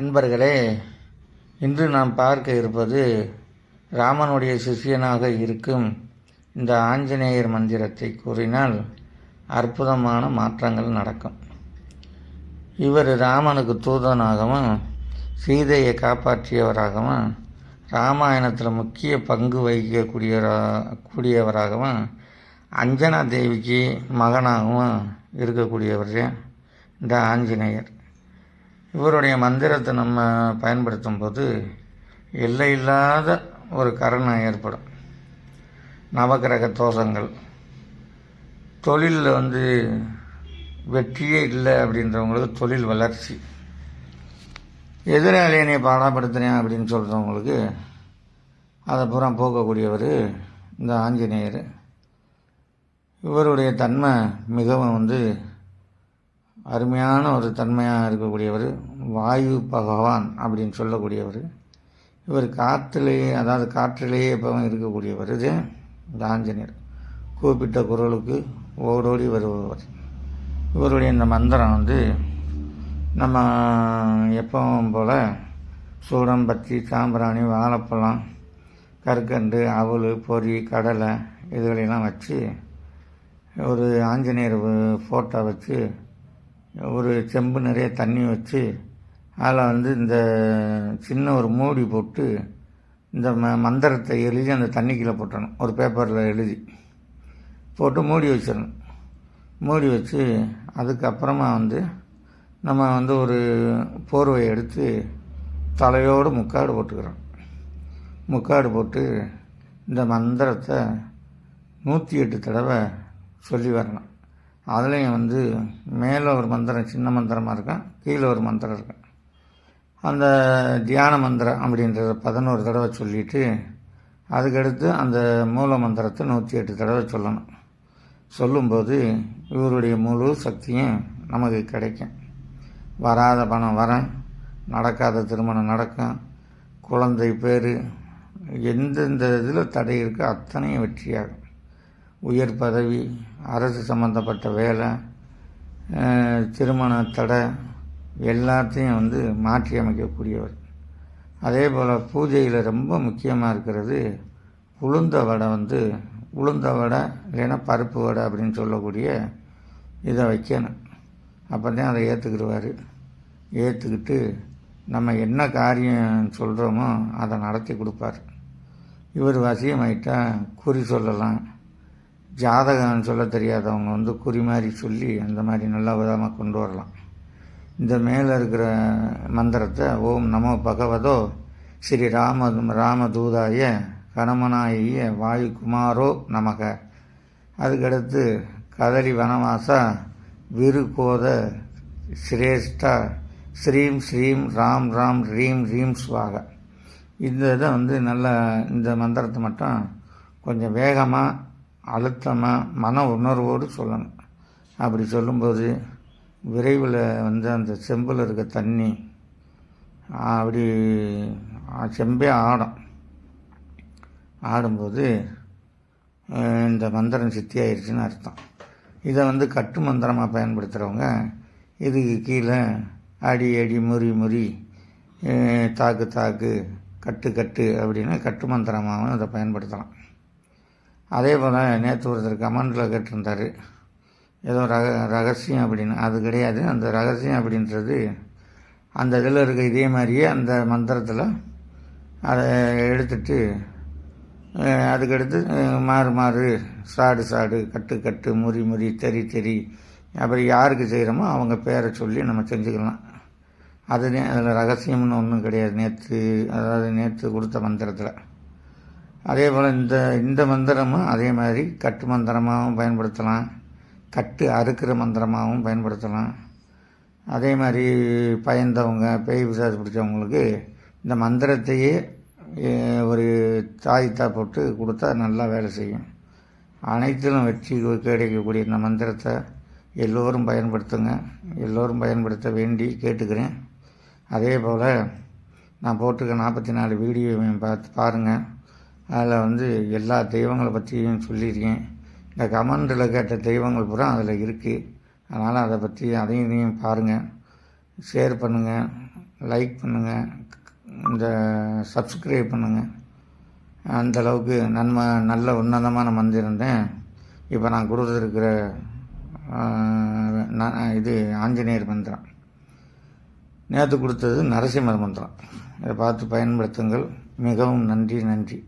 அன்பர்களே இன்று நாம் பார்க்க இருப்பது ராமனுடைய சிஷ்யனாக இருக்கும் இந்த ஆஞ்சநேயர் மந்திரத்தை கூறினால் அற்புதமான மாற்றங்கள் நடக்கும். இவர் ராமனுக்கு தூதனாகவும் சீதையை காப்பாற்றியவராகவும் ராமாயணத்தில் முக்கிய பங்கு வகிக்கக்கூடியவரா கூடியவராகவும் அஞ்சனா தேவிக்கு மகனாகவும் இருக்கக்கூடியவர் இந்த ஆஞ்சநேயர். இவருடைய மந்திரத்தை நம்ம பயன்படுத்தும் போது எல்லையில்லாத ஒரு கருணை ஏற்படும். நவகிரக தோஷங்கள். தொழிலில் வந்து வெற்றியே இல்லை அப்படின்றவங்களுக்கு தொழில் வளர்ச்சி. எதிராளியை நீ பாடப்படுத்தினேன் அப்படின்னு சொல்கிறவங்களுக்கு அதை பூரா போக்கக்கூடியவர் இந்த ஆஞ்சநேயர். இவருடைய தன்மை மிகவும் வந்து அருமையான ஒரு தன்மையாக இருக்கக்கூடியவர் வாயு பகவான் அப்படின்னு சொல்லக்கூடியவர் இவர் காற்றுலேயே அதாவது காற்றிலேயே இப்போவும் இருக்கக்கூடியவர் இது இந்த ஆஞ்சநேயர். கூப்பிட்ட குரலுக்கு ஓடோடி வருபவர். இவருடைய இந்த மந்திரம் வந்து நம்ம எப்பவும் போல் சூடம் பத்தி சாம்பிராணி வாழைப்பழம் கற்கண்டு அவல் பொரி கடலை இதுகளெல்லாம் வச்சு ஒரு ஆஞ்சநேயர் ஃபோட்டோ வச்சு ஒரு செம்பு நிறைய தண்ணி வச்சு அதில் வந்து இந்த சின்ன ஒரு மூடி போட்டு இந்த ம மந்திரத்தை எழுதி அந்த தண்ணிக்குள்ளே போட்டணும். ஒரு பேப்பரில் எழுதி. போட்டு மூடி வச்சிடணும். மூடி வச்சு அதுக்கப்புறமா வந்து நம்ம வந்து ஒரு போர்வை எடுத்து தலையோடு முக்காடு போட்டுக்கிறோம். முக்காடு போட்டு இந்த மந்திரத்தை நூற்றி எட்டு தடவை சொல்லி வரணும். அதுலேயும் வந்து மேலே ஒரு மந்திரம் சின்ன மந்திரமாக இருக்கும் கீழே ஒரு மந்திரம் இருக்கும் அந்த தியான மந்திரம் அப்படின்றத பதினோரு தடவை சொல்லிவிட்டு அதுக்கடுத்து அந்த மூல மந்திரத்தை நூற்றி எட்டு தடவை சொல்லணும். சொல்லும்போது இவருடைய முழு சக்தியும் நமக்கு கிடைக்கும். வராத பணம் வரேன் நடக்காத திருமணம் நடக்கும் குழந்தை பேர் எந்தெந்த இதில் தடை இருக்கோ அத்தனையும் வெற்றியாகும். உயர் பதவி அரசு சம்மந்தப்பட்ட வேலை திருமண தடை எல்லாத்தையும் வந்து மாற்றி அமைக்கக்கூடியவர். அதே போல் பூஜையில் ரொம்ப முக்கியமாக இருக்கிறது உளுந்த வடை வந்து உளுந்த வடை இல்லைன்னா பருப்பு வடை அப்படின்னு சொல்லக்கூடிய இதை வைக்கணும். அப்போ தான் அதை ஏற்றுக்கிடுவார் ஏற்றுக்கிட்டு நம்ம என்ன காரியம் சொல்கிறோமோ அதை நடத்தி கொடுப்பார். இவர் வசியமாயிட்டால் குறி சொல்லலாம். ஜாதகம் சொல்ல தெரியாதவங்க வந்து குறி மாதிரி சொல்லி அந்த மாதிரி நல்லா விதமாக கொண்டு வரலாம். இந்த மேலே இருக்கிற மந்திரத்தை ஓம் நமோ பகவதோ ஸ்ரீ ராம ராமதூதாய கணமனாயிய வாயு குமாரோ நமக. அதுக்கடுத்து கதலி வனவாசா விருகோத சிரேஷ்டா ஸ்ரீம் ஸ்ரீம் ராம் ராம் ரீம் ரீம் ஸ்வாக இந்த இதை வந்து நல்ல இந்த மந்திரத்தை மட்டும் கொஞ்சம் வேகமாக அழுத்தமாக மன உணர்வோடு சொல்லணும். அப்படி சொல்லும்போது விரைவில் வந்து அந்த செம்பில் இருக்க தண்ணி அப்படி செம்பே ஆடும். ஆடும்போது இந்த மந்திரம் சித்தி ஆயிடுச்சுன்னு அர்த்தம். இதை வந்து கட்டு மந்திரமாக பயன்படுத்துகிறவங்க இதுக்கு கீழே அடி அடி முறி முறி தாக்கு தாக்கு கட்டு கட்டு அப்படின்னு கட்டு மந்திரமாகவும் இதை பயன்படுத்தலாம். அதே போல் நேற்று ஒருத்தர் கமெண்டில் கேட்டிருந்தார். ஏதோ ரக ரகசியம் அப்படின்னு. அது கிடையாது. அந்த ரகசியம் அப்படின்றது அந்த இதில் இருக்க இதே மாதிரியே அந்த மந்திரத்தில் அதை எடுத்துட்டு அதுக்கடுத்து மாறு மாறு சாடு சாடு கட்டு கட்டு முறி முறி தெரி தெரி அப்புறம் யாருக்கு செய்கிறோமோ அவங்க பேரை சொல்லி நம்ம செஞ்சுக்கலாம். அது அதில் ரகசியம்னு ஒன்றும் கிடையாது. நேற்று அதாவது நேற்று கொடுத்த மந்திரத்தில். அதே போல் இந்த இந்த மந்திரமும் அதே மாதிரி கட்டு மந்திரமாகவும் பயன்படுத்தலாம். கட்டு அறுக்கிற மந்திரமாகவும் பயன்படுத்தலாம். அதே மாதிரி பயந்தவங்க பேய் விசாரி பிடிச்சவங்களுக்கு இந்த மந்திரத்தையே ஒரு தாய்த்தா போட்டு கொடுத்தா நல்லா வேலை செய்யும். அனைத்திலும் வெற்றி கிடைக்கக்கூடிய இந்த மந்திரத்தை எல்லோரும் பயன்படுத்துங்க. எல்லோரும் பயன்படுத்த வேண்டி கேட்டுக்கிறேன். அதே போல் நான் போட்டிருக்க நாற்பத்தி நாலு வீடியோவையும் பார்த்து பாருங்கள் அதில் வந்து எல்லா தெய்வங்களை பற்றியும் சொல்லியிருக்கேன். இந்த கமெண்டில் கேட்ட தெய்வங்கள் பூரா அதில் இருக்குது அதனால் அதை பற்றி அதையும் இதையும் பாருங்கள் ஷேர் பண்ணுங்கள் லைக் பண்ணுங்கள் இந்த சப்ஸ்கிரைப் பண்ணுங்கள் அந்த அளவுக்கு நன்மை நல்ல உன்னதமான மந்திரம் இப்போ நான் கொடுத்துருக்கிற ஆஹ், இது ஆஞ்சநேயர் மந்திரம். நேற்று கொடுத்தது நரசிம்மர் மந்திரம். இதை பார்த்து பயன்படுத்துங்கள். மிகவும் நன்றி நன்றி.